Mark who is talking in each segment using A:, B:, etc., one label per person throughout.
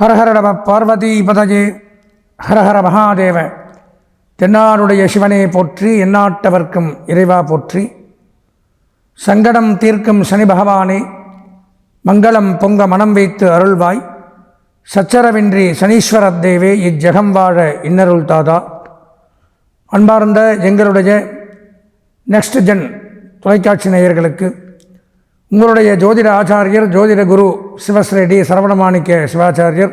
A: ஹரஹர நம பார்வதி பதஜே. ஹரஹர மகாதேவ. தென்னாருடைய சிவனே போற்றி எந்நாட்டவர்க்கும் இறைவா போற்றி. சங்கடம் தீர்க்கும் சனி பகவானே மங்களம் பொங்க மனம் வைத்து அருள்வாய். சச்சரவின்றி சனீஸ்வரத் தேவே இஜ்ஜகம் வாழ இன்னருள் தாதா. அன்பார்ந்த எங்களுடைய நெக்ஸ்ட் ஜென் தொலைக்காட்சி நேயர்களுக்கு உங்களுடைய ஜோதிட ஆச்சாரியர் ஜோதிட குரு சிவஸ்ரெடி சரவணமாணிக்க சிவாச்சாரியர்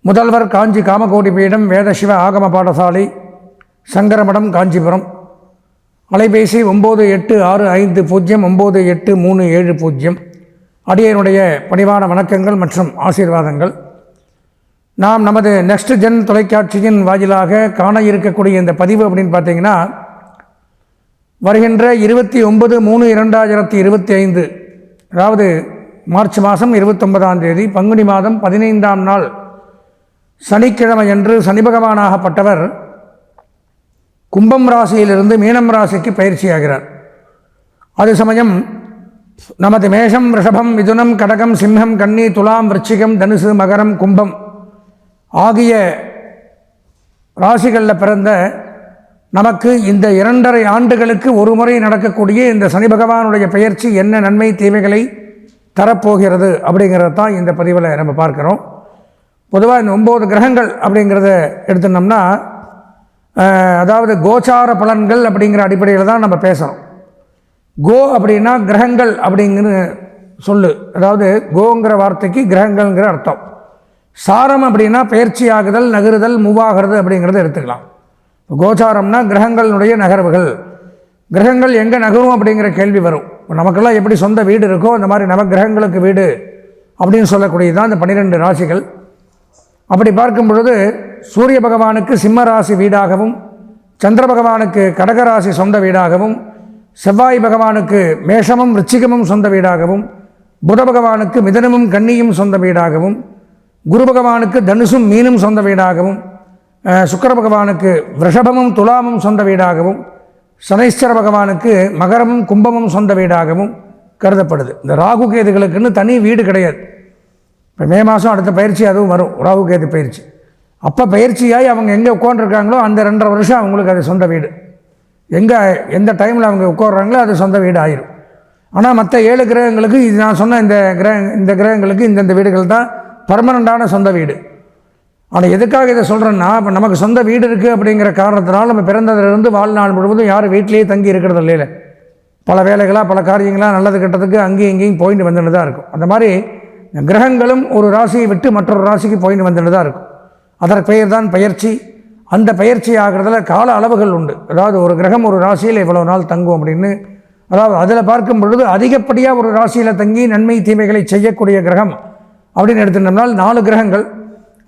A: முதல்வர் காஞ்சி காமகோடி பீடம் வேத சிவ ஆகம பாடசாலை சங்கரமடம் காஞ்சிபுரம். அலைபேசி ஒம்பது எட்டு ஆறு ஐந்து பூஜ்ஜியம் ஒம்பது எட்டு மூணு ஏழு பூஜ்ஜியம். அடியனுடைய பணிவான வணக்கங்கள் மற்றும் ஆசீர்வாதங்கள். நாம் நமது நெக்ஸ்ட் ஜென் தொலைக்காட்சியின் வாயிலாக காண இருக்கக்கூடிய இந்த பதிவு அப்படின்னு பார்த்தீங்கன்னா வருகின்ற இருபத்தி ஒன்பது மூணு இரண்டாயிரத்தி இருபத்தி ஐந்து அதாவது மார்ச் மாதம் இருபத்தொன்பதாம் தேதி பங்குனி மாதம் பதினைந்தாம் நாள் சனிக்கிழமையன்று சனி பகவானாகப்பட்டவர் கும்பம் ராசியிலிருந்து மீனம் ராசிக்கு பயிற்சியாகிறார். அது சமயம் நமது மேஷம் ரிஷபம் மிதுனம் கடகம் சிம்ஹம் கன்னி துலாம் விருச்சிகம் தனுசு மகரம் கும்பம் ஆகிய ராசிகளில் பிறந்த நமக்கு இந்த இரண்டரை ஆண்டுகளுக்கு ஒரு முறை நடக்கக்கூடிய இந்த சனி பகவானுடைய பெயர்ச்சி என்ன நன்மை தீமைகளை தரப்போகிறது அப்படிங்கிறத தான் இந்த பதிவில் நம்ம பார்க்குறோம். பொதுவாக இந்த ஒம்பது கிரகங்கள் அப்படிங்கிறத எடுத்துனோம்னா அதாவது கோச்சார பலன்கள் அப்படிங்கிற அடிப்படையில் தான் நம்ம பேசுகிறோம் கோ அப்படின்னா கிரகங்கள் அப்படிங்கிற சொல்லு. அதாவது கோங்கிற வார்த்தைக்கு கிரகங்கள்ங்கிற அர்த்தம். சாரம் அப்படின்னா பயிற்சி ஆகுதல் நகருதல் மூவாகிறது அப்படிங்கிறத எடுத்துக்கலாம். இப்போ கோச்சாரம்னா கிரகங்களுடைய நகர்வுகள். கிரகங்கள் எங்கே நகரும் அப்படிங்கிற கேள்வி வரும். இப்போ நமக்கெல்லாம் எப்படி சொந்த வீடு இருக்கோ அந்த மாதிரி நவக்கிரகங்களுக்கு வீடு அப்படின்னு சொல்லக்கூடியது தான் இந்த பன்னிரெண்டு ராசிகள். அப்படி பார்க்கும் பொழுது சூரிய பகவானுக்கு சிம்ம ராசி வீடாகவும் சந்திர பகவானுக்கு கடகராசி சொந்த வீடாகவும் செவ்வாய் பகவானுக்கு மேஷமும் ரிச்சிகமும் சொந்த வீடாகவும் புத பகவானுக்கு மிதனமும் கன்னியும் சொந்த வீடாகவும் குரு பகவானுக்கு தனுசும் மீனும் சொந்த வீடாகவும் சுக்கர பகவானுக்கு ரிஷபமும் துலாமும் சொந்த வீடாகவும் சனீஸ்வர பகவானுக்கு மகரமும் கும்பமும் சொந்த வீடாகவும் கருதப்படுது. இந்த ராகு கேதுகளுக்குன்னு தனி வீடு கிடையாது. இப்போ மே மாதம் அடுத்த பயிற்சி அதுவும் வரும் ராகு கேது பயிற்சி. அப்போ பயிற்சியாகி அவங்க எங்கே உட்காந்துருக்காங்களோ அந்த ரெண்டரை வருஷம் அவங்களுக்கு அது சொந்த வீடு. எங்கே எந்த டைமில் அவங்க உட்காடுறாங்களோ அது சொந்த வீடு ஆயிரும். ஆனால் மற்ற ஏழு கிரகங்களுக்கு இது நான் சொன்ன இந்த கிரக இந்த கிரகங்களுக்கு இந்தந்த வீடுகள் தான் பர்மனண்ட்டான சொந்த வீடு. ஆனால் எதுக்காக இதை சொல்கிறேன்னா இப்போ நமக்கு சொந்த வீடு இருக்குது அப்படிங்கிற காரணத்தினால் நம்ம பிறந்ததுலேருந்து வாழ்நாள் முழுவதும் யாரும் வீட்டிலேயே தங்கி இருக்கிறது இல்லையில. பல வேலைகளாக பல காரியங்களாக நல்லது கெட்டதுக்கு அங்கேயும் இங்கேயும் போயிட்டு வந்துட்டு தான் இருக்கும். அந்த மாதிரி கிரகங்களும் ஒரு ராசியை விட்டு மற்றொரு ராசிக்கு போயிட்டு வந்துட்டு தான் இருக்கும். அதற்கு பெயர் தான் பயிற்சி அந்த பயிற்சி ஆகிறதுல கால அளவுகள் உண்டு. அதாவது ஒரு கிரகம் ஒரு ராசியில் இவ்வளோ நாள் தங்கும் அப்படின்னு. அதாவது அதில் பார்க்கும் பொழுது அதிகப்படியாக ஒரு ராசியில் தங்கி நன்மை தீமைகளை செய்யக்கூடிய கிரகம் அப்படின்னு எடுத்துட்டோம்னால் நாலு கிரகங்கள்.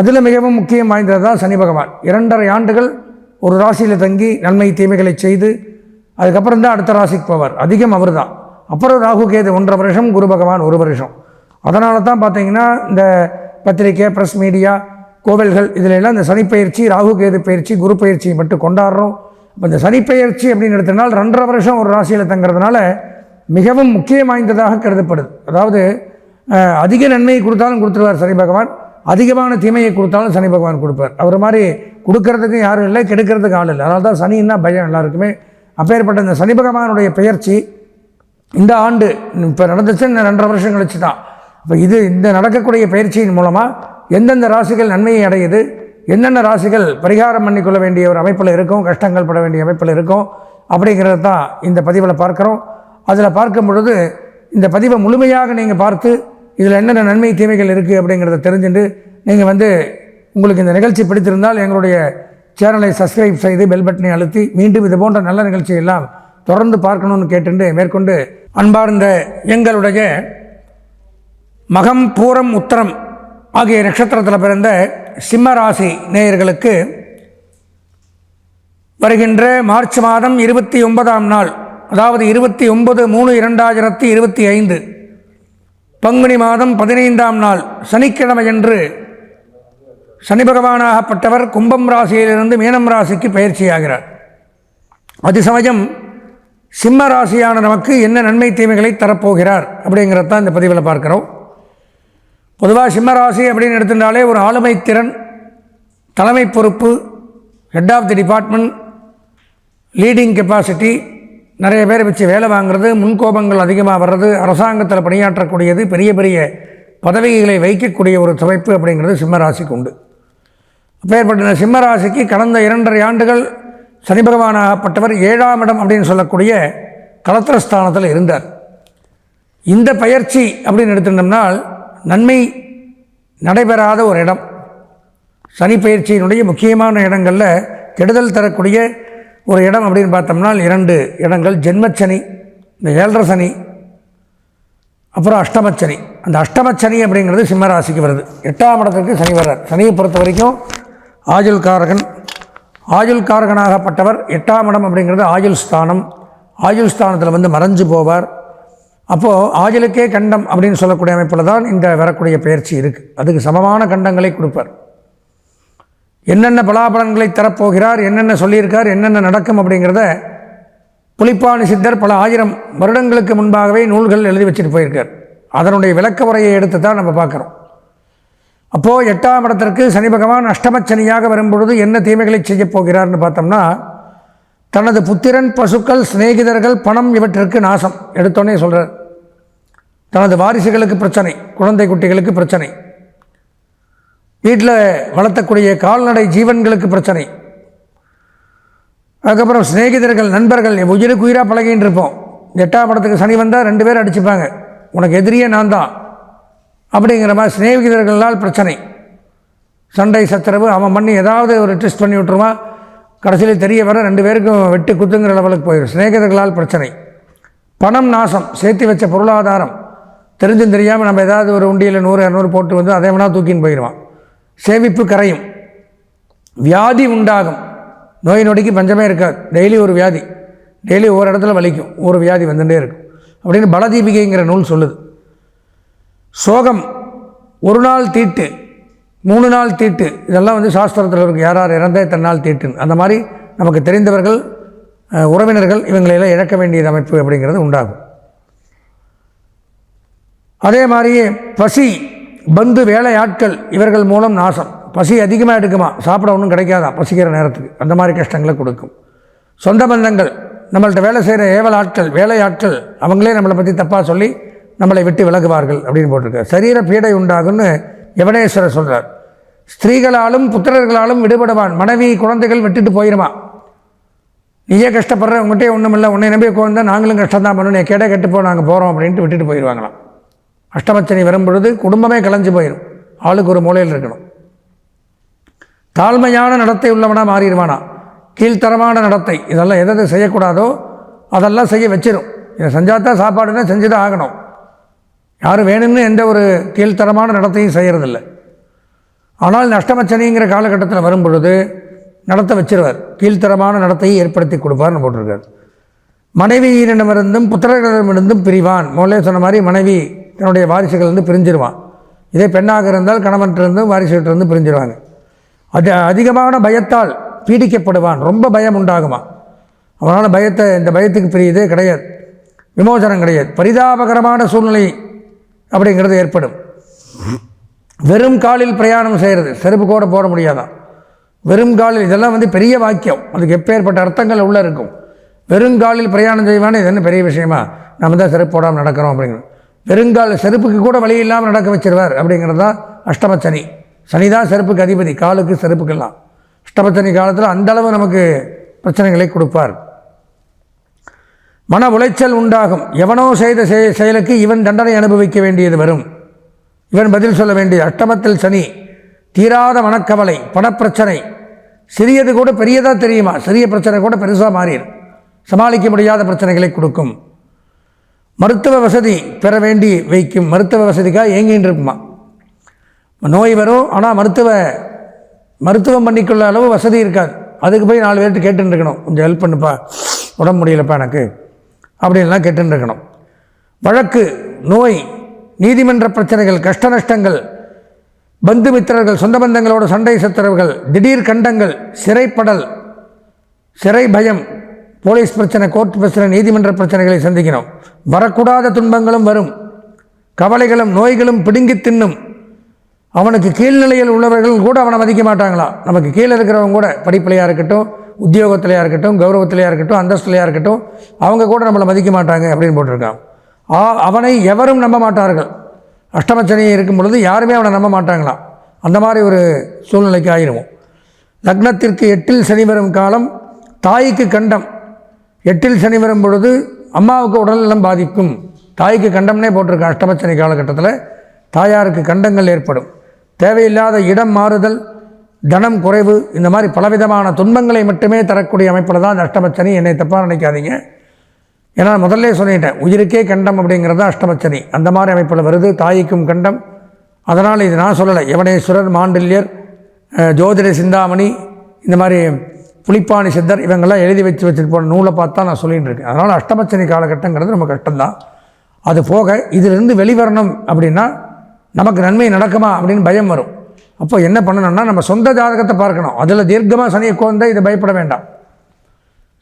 A: அதில் மிகவும் முக்கியம் வாய்ந்தது தான் சனி பகவான். இரண்டரை ஆண்டுகள் ஒரு ராசியில் தங்கி நன்மை தீமைகளை செய்து அதுக்கப்புறம் தான் அடுத்த ராசிக்கு போவார். அதிகம் அவர் தான் அப்புறம் ராகு கேது ஒன்றரை வருஷம் குரு பகவான் ஒரு வருஷம். அதனால தான் பார்த்தீங்கன்னா இந்த பத்திரிக்கை ப்ரெஸ் மீடியா கோவில்கள் இதில் எல்லாம் இந்த சனிப்பயிற்சி ராகு கேது பயிற்சி குரு பயிற்சியை மட்டும் கொண்டாடுறோம். இப்போ இந்த சனிப்பெயர்ச்சி அப்படின்னு எடுத்தனால் ரெண்டரை வருஷம் ஒரு ராசியில் தங்குறதுனால மிகவும் முக்கியம் வாய்ந்ததாக கருதப்படுது. அதாவது அதிக நன்மையை கொடுத்தாலும் கொடுத்துருவார் சனி பகவான். அதிகமான தீமையை கொடுத்தாலும் சனி பகவான் கொடுப்பார். அவர் மாதிரி கொடுக்கறதுக்கும் யாரும் இல்லை கெடுக்கிறதுக்கு ஆள் இல்லை. அதனால தான் சனின்னா பயம் எல்லாருக்குமே. அப்பேற்பட்ட இந்த சனி பகவானுடைய பெயர்ச்சி இந்த ஆண்டு இப்போ நடந்துச்சு இந்த ரெண்டரை வருஷம் கழிச்சு தான். இப்போ இது இந்த நடக்கக்கூடிய பயிற்சியின் மூலமாக எந்தெந்த ராசிகள் நன்மையை அடையுது என்னென்ன ராசிகள் பரிகாரம் பண்ணிக்கொள்ள வேண்டிய ஒரு அமைப்பில் இருக்கும் கஷ்டங்கள் பட வேண்டிய அமைப்பில் இருக்கும் அப்படிங்கிறது தான் இந்த பதிவில் பார்க்குறோம். அதில் பார்க்கும் பொழுது இந்த பதிவை முழுமையாக நீங்கள் பார்த்து இதில் என்னென்ன நன்மை தீமைகள் இருக்குது அப்படிங்கிறத தெரிஞ்சுட்டு நீங்கள் வந்து உங்களுக்கு இந்த நிகழ்ச்சி பிடித்திருந்தால் எங்களுடைய சேனலை சப்ஸ்கிரைப் செய்து பெல் பட்டனை அழுத்தி மீண்டும் இது போன்ற நல்ல நிகழ்ச்சியெல்லாம் தொடர்ந்து பார்க்கணும்னு கேட்டுண்டு மேற்கொண்டு அன்பார்ந்த எங்களுடைய மகம் பூரம் உத்தரம் ஆகிய நட்சத்திரத்தில் பிறந்த சிம்மராசி நேயர்களுக்கு வருகின்ற மார்ச் மாதம் இருபத்தி ஒன்பதாம் நாள் அதாவது இருபத்தி ஒன்பது மூணு இரண்டாயிரத்தி இருபத்தி ஐந்து. பங்குனி மாதம் பதினைந்தாம் நாள் சனிக்கிழமையன்று சனி பகவானாகப்பட்டவர் கும்பம் ராசியிலிருந்து மீனம் ராசிக்கு பயிற்சியாகிறார். அது சமயம் சிம்ம ராசியான நமக்கு என்ன நன்மை தீமைகளை தரப்போகிறார் அப்படிங்கிறத தான் இந்த பதிவில் பார்க்குறோம். பொதுவாக சிம்மராசி அப்படின்னு எடுத்துட்டாலே ஒரு ஆளுமை திறன் தலைமை பொறுப்பு head of the department leading capacity நிறைய பேர் வச்சு வேலை வாங்குறது முன்கோபங்கள் அதிகமாக வர்றது அரசாங்கத்தில் பணியாற்றக்கூடியது பெரிய பெரிய பதவிகளை வைக்கக்கூடிய ஒரு துவைப்பு அப்படிங்கிறது சிம்மராசிக்கு உண்டு. அப்பேற்பட்ட சிம்மராசிக்கு கடந்த இரண்டரை ஆண்டுகள் சனி பகவானாகப்பட்டவர் ஏழாம் இடம் அப்படின்னு சொல்லக்கூடிய கலத்திரஸ்தானத்தில் இருந்தார். இந்த பயிற்சி அப்படின்னு எடுத்துட்டோம்னால் நன்மை நடைபெறாத ஒரு இடம். சனி பயிற்சியினுடைய முக்கியமான இடங்களில் கெடுதல் தரக்கூடிய ஒரு இடம் அப்படின்னு பார்த்தோம்னா இரண்டு இடங்கள் ஜென்மச்சனி இந்த ஏழரை சனி அப்புறம் அஷ்டமச்சனி. அந்த அஷ்டமச்சனி அப்படிங்கிறது சிம்மராசிக்கு வருது. எட்டாம் இடத்துக்கு சனி வர்றார். சனியை பொறுத்த வரைக்கும் ஆயுள் காரகன். ஆயுள் காரகனாகப்பட்டவர் எட்டாம் இடம் அப்படிங்கிறது ஆயுள் ஸ்தானம். ஆயுள் ஸ்தானத்தில் வந்து மறைஞ்சு போவார். அப்போது ஆயுளுக்கே கண்டம் அப்படின்னு சொல்லக்கூடிய அமைப்பில் தான் இந்த வரக்கூடிய பயிற்சி இருக்குது அதுக்கு சமமான கண்டங்களை கொடுப்பார். என்னென்ன பலாபலன்களை தரப்போகிறார் என்னென்ன சொல்லியிருக்கார் என்னென்ன நடக்கும் அப்படிங்கிறத புலிப்பாணி சித்தர் பல ஆயிரம் வருடங்களுக்கு முன்பாகவே நூல்கள் எழுதி வச்சுட்டு போயிருக்கார். அதனுடைய விளக்க உரையை எடுத்து தான் நம்ம பார்க்குறோம். அப்போது எட்டாம் இடத்திற்கு சனி பகவான் அஷ்டமச்சனியாக வரும்பொழுது என்ன தீமைகளை செய்யப் போகிறார்னு பார்த்தோம்னா தனது புத்திரன் பசுக்கள் சிநேகிதர்கள் பணம் இவற்றிற்கு நாசம் எடுத்தோன்னே சொல்கிறார் தனது வாரிசுகளுக்கு பிரச்சனை குழந்தை குட்டிகளுக்கு பிரச்சனை. வீட்டில் வளர்த்தக்கூடிய கால்நடை ஜீவன்களுக்கு பிரச்சனை. அதுக்கப்புறம் சிநேகிதர்கள் நண்பர்கள் உயிருக்கு உயிராக பழகின்னு இருப்போம். எட்டாம் படத்துக்கு சனி வந்தால் ரெண்டு பேர் அடிச்சுப்பாங்க. உனக்கு எதிரியே நான் தான் அப்படிங்கிற மாதிரி சிநேகிதர்களால் பிரச்சனை. சண்டை சச்சரவு அவன் பண்ணி ஏதாவது ஒரு ட்விஸ்ட் பண்ணி விட்டுருவான். கடைசியில் தெரிய வர ரெண்டு பேருக்கும் வெட்டு குத்துங்கிற லெவலுக்கு போயிடும் சிநேகிதர்களால் பிரச்சனை. பணம் நாசம். சேர்த்து வச்ச பொருளாதாரம். தெரிஞ்சும் தெரியாமல் நம்ம ஏதாவது ஒரு உண்டியில் நூறு இரநூறு போட்டு வந்து அதை வேணால் தூக்கின்னு போயிடுவான் சேமிப்பு கரையும். வியாதி உண்டாகும். நோய் நொடிக்கு பஞ்சமே இருக்காது. டெய்லி ஒரு வியாதி. டெய்லி ஒவ்வொரு இடத்துல வலிக்கும். ஒரு வியாதி வந்துட்டே இருக்கும். அப்படின்னு பலதீபிகைங்கிற நூல் சொல்லுது. சோகம் ஒரு நாள் தீட்டு மூணு நாள் தீட்டு. இதெல்லாம் வந்து சாஸ்திரத்தில் இருக்குது யார் யார் இறந்தே தன்னால் தீட்டுன்னு. அந்த மாதிரி நமக்கு தெரிந்தவர்கள் உறவினர்கள் இவங்களையெல்லாம் இழக்க வேண்டியது அமைப்பு அப்படிங்கிறது உண்டாகும். அதே மாதிரியே பசி பந்து வேலையாட்கள் இவர்கள் மூலம் நாசம். பசி அதிகமாக எடுக்குமா? சாப்பிட ஒன்றும் கிடைக்காதான் பசிக்கிற நேரத்துக்கு. அந்த மாதிரி கஷ்டங்களை கொடுக்கும். சொந்த பந்தங்கள். நம்மள்ட்ட வேலை செய்கிற ஏவல் ஆட்கள் வேலையாட்கள் அவங்களே நம்மளை பற்றி தப்பாக சொல்லி நம்மளை விட்டு விலகுவார்கள் அப்படின்னு போட்டிருக்கார். சரீர பீடை உண்டாகும்னு யவனேஸ்வரர் சொல்கிறார் ஸ்திரீகளாலும் புத்திரர்களாலும் விடுபடுவான். மனைவி குழந்தைகள் விட்டுட்டு போயிடுமா நீயே கஷ்டப்படுற உங்கள்கிட்டே ஒன்றும் இல்லை உன்னை நம்பி உட்காந்தா நாங்களும் கஷ்டம் தான் பண்ணணும் கேட கெட்டு போ நாங்கள் போகிறோம் அப்படின்ட்டு விட்டுட்டு போயிடுவாங்களாம் அஷ்டமச்சனி வரும்பொழுது குடும்பமே கலைஞ்சு போயிடும் ஆளுக்கு ஒரு மூலையில் இருக்கணும். தாழ்மையான நடத்தை உள்ளவனாக மாறிடுவானா? கீழ்த்தரமான நடத்தை. இதெல்லாம் எதை செய்யக்கூடாதோ அதெல்லாம் செய்ய வச்சிடும் இதை செஞ்சால் தான் சாப்பாடுனா செஞ்சு தான் ஆகணும். யாரும் வேணும்னு எந்த ஒரு கீழ்த்தரமான நடத்தையும் செய்கிறதில்ல ஆனால் நஷ்டமச்சனிங்கிற காலகட்டத்தில் வரும் பொழுது நடத்த வச்சிருவார். கீழ்த்தரமான நடத்தையை ஏற்படுத்தி கொடுப்பார்னு போட்டிருக்கார். மனைவியினிடமிருந்தும் புத்திரர்களிடமிருந்தும் பிரிவான். மோலே சொன்ன மாதிரி மனைவி தன்னுடைய வாரிசுகள் வந்து பிரிஞ்சிருவான். இதே பெண்ணாக இருந்தால் கணவன்கிட்டருந்தும் வாரிசுகிட்டிருந்து பிரிஞ்சிருவாங்க. அது அதிகமான பயத்தால் பீடிக்கப்படுவான். ரொம்ப பயம் உண்டாகுமா அவனால் பயத்தை இந்த பயத்துக்கு பிரியுதே கிடையாது. விமோசனம் கிடையாது. பரிதாபகரமான சூழ்நிலை அப்படிங்கிறது ஏற்படும். வெறும் காலில் பிரயாணம் செய்கிறது செருப்பு கூட போட முடியாதான். வெறும் காலில் இதெல்லாம் வந்து பெரிய வாக்கியம். அதுக்கு எப்பேற்பட்ட அர்த்தங்கள் உள்ளே இருக்கும். வெறும் காலில் பிரயாணம் செய்வானே இது என்ன பெரிய விஷயமா? நம்ம தான் செருப்பு போடாமல் நடக்கிறோம் அப்படிங்கிறது. பெருங்கால செருப்புக்கு கூட வழி இல்லாமல் நடக்க வச்சிருவார் அப்படிங்கிறது தான் அஷ்டமச்சனி. சனி தான் செருப்புக்கு அதிபதி காலுக்கு செருப்புக்கெல்லாம். அஷ்டமச்சனி காலத்தில் அந்த அளவு நமக்கு பிரச்சனைகளை கொடுப்பார். மன உளைச்சல் உண்டாகும். எவனோ செய்த செயலுக்கு இவன் தண்டனை அனுபவிக்க வேண்டியது வரும். இவன் பதில் சொல்ல வேண்டியது அஷ்டமத்தில் சனி. தீராத மனக்கவலை பணப்பிரச்சனை. சிறியது கூட பெரியதாக தெரியுமா? சிறிய பிரச்சனை கூட பெருசாக மாறிடும். சமாளிக்க முடியாத பிரச்சனைகளை கொடுக்கும். மருத்துவ வசதி பெற வேண்டி வைக்கும் மருத்துவ வசதிக்காக இயங்கின்னு இருக்குமா நோய் வரும் ஆனால் மருத்துவ மருத்துவம் பண்ணிக்கொள்ள அளவு வசதி இருக்காது. அதுக்கு போய் நாலு பேர்கிட்ட கேட்டுன்னு இருக்கணும் கொஞ்சம் ஹெல்ப் பண்ணுப்பா. உடம்பு முடியலப்பா எனக்கு. அப்படின்லாம் கேட்டுன்னு இருக்கணும் வழக்கு நோய் நீதிமன்ற பிரச்சனைகள் கஷ்ட நஷ்டங்கள் பந்து மித்திரர்கள் சொந்த பந்தங்களோட சண்டை சத்திரவுகள் திடீர் கண்டங்கள் சிறைப்படல் சிறை பயம் போலீஸ் பிரச்சனை கோர்ட் பிரச்சனை நீதிமன்ற பிரச்சனைகளை சந்திக்கணும். வரக்கூடாத துன்பங்களும் வரும். கவலைகளும் நோய்களும் பிடுங்கி தின்னும். அவனுக்கு கீழ்நிலையில் உள்ளவர்கள் கூட அவனை மதிக்க மாட்டாங்களாம் நமக்கு கீழே இருக்கிறவங்க கூட படிப்புலையாக இருக்கட்டும் உத்தியோகத்திலையாக இருக்கட்டும் கௌரவத்திலையாக இருக்கட்டும் அந்தஸ்துலையாக இருக்கட்டும் அவங்க கூட நம்மளை மதிக்க மாட்டாங்க அப்படின்னு போட்டிருக்கான். ஆ அவனை எவரும் நம்ப மாட்டார்கள். அஷ்டமச்சனி இருக்கும் பொழுது யாருமே அவனை நம்ப மாட்டாங்களாம் அந்த மாதிரி ஒரு சூழ்நிலைக்கு ஆயிடுவோம். லக்னத்திற்கு எட்டில் சனி வரும் காலம் தாய்க்கு கண்டம். எட்டில் சனி வரும் பொழுது அம்மாவுக்கு உடல்நலம் பாதிக்கும். தாய்க்கு கண்டம்னே போட்டிருக்க அஷ்டமச்சனி காலகட்டத்தில் தாயாருக்கு கண்டங்கள் ஏற்படும். தேவையில்லாத இடம் மாறுதல் தனம் குறைவு இந்த மாதிரி பலவிதமான துன்பங்களை மட்டுமே தரக்கூடிய அமைப்பில் தான் அந்த அஷ்டமச்சனி. என்னை தப்பாக நினைக்காதீங்க. ஏன்னா முதல்ல சொல்லிட்டேன் உயிருக்கே கண்டம் அப்படிங்கிறது தான் அஷ்டமச்சனி. அந்த மாதிரி அமைப்பில் வருது தாய்க்கும் கண்டம். அதனால் இது நான் சொல்லலை. யவனேஸ்வரர் மாண்டில்யர் ஜோதிட சிந்தாமணி இந்த மாதிரி புலிப்பாணி சித்தர் இவங்கெல்லாம் எழுதி வச்சு வச்சுட்டு போன நூலை பார்த்து தான் நான் சொல்லிட்டு இருக்கேன். அதனால் அஷ்டமச்சனி காலகட்டங்கிறது ரொம்ப கஷ்டம்தான். அது போக இதிலிருந்து வெளிவரணும் அப்படின்னா நமக்கு நன்மை நடக்குமா அப்படின்னு பயம் வரும். அப்போ என்ன பண்ணணும்னா நம்ம சொந்த ஜாதகத்தை பார்க்கணும். அதில் தீர்க்கமாக சனியை உட்கார்ந்தா இதை பயப்பட வேண்டாம்.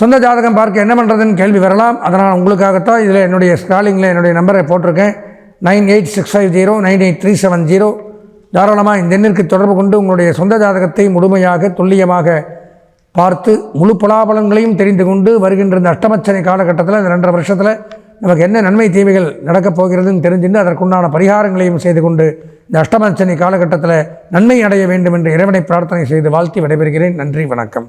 A: சொந்த ஜாதகம் பார்க்க என்ன பண்ணுறதுன்னு கேள்வி வரலாம். அதனால் உங்களுக்காகத்தான் இதில் என்னுடைய ஸ்காலிங்கில் என்னுடைய நம்பரை போட்டிருக்கேன். Nine eight six five zero nine eight three seven zero. தாராளமாக இந்த எண்ணிற்கு தொடர்பு கொண்டு உங்களுடைய சொந்த ஜாதகத்தை முழுமையாக துல்லியமாக பார்த்து முழு பலாபலன்களையும் தெரிந்து கொண்டு வருகின்ற இந்த அஷ்டமச்சனை காலகட்டத்தில் இந்த ரெண்டரை வருஷத்தில் நமக்கு என்ன நன்மை தீமைகள் நடக்கப் போகிறதுன்னு தெரிஞ்சுட்டு அதற்குண்டான பரிகாரங்களையும் செய்து கொண்டு இந்த அஷ்டமச்சனை காலகட்டத்தில் நன்மை அடைய வேண்டும் என்று இறைவனை பிரார்த்தனை செய்து வாழ்த்தி விடைபெறுகிறேன். நன்றி வணக்கம்.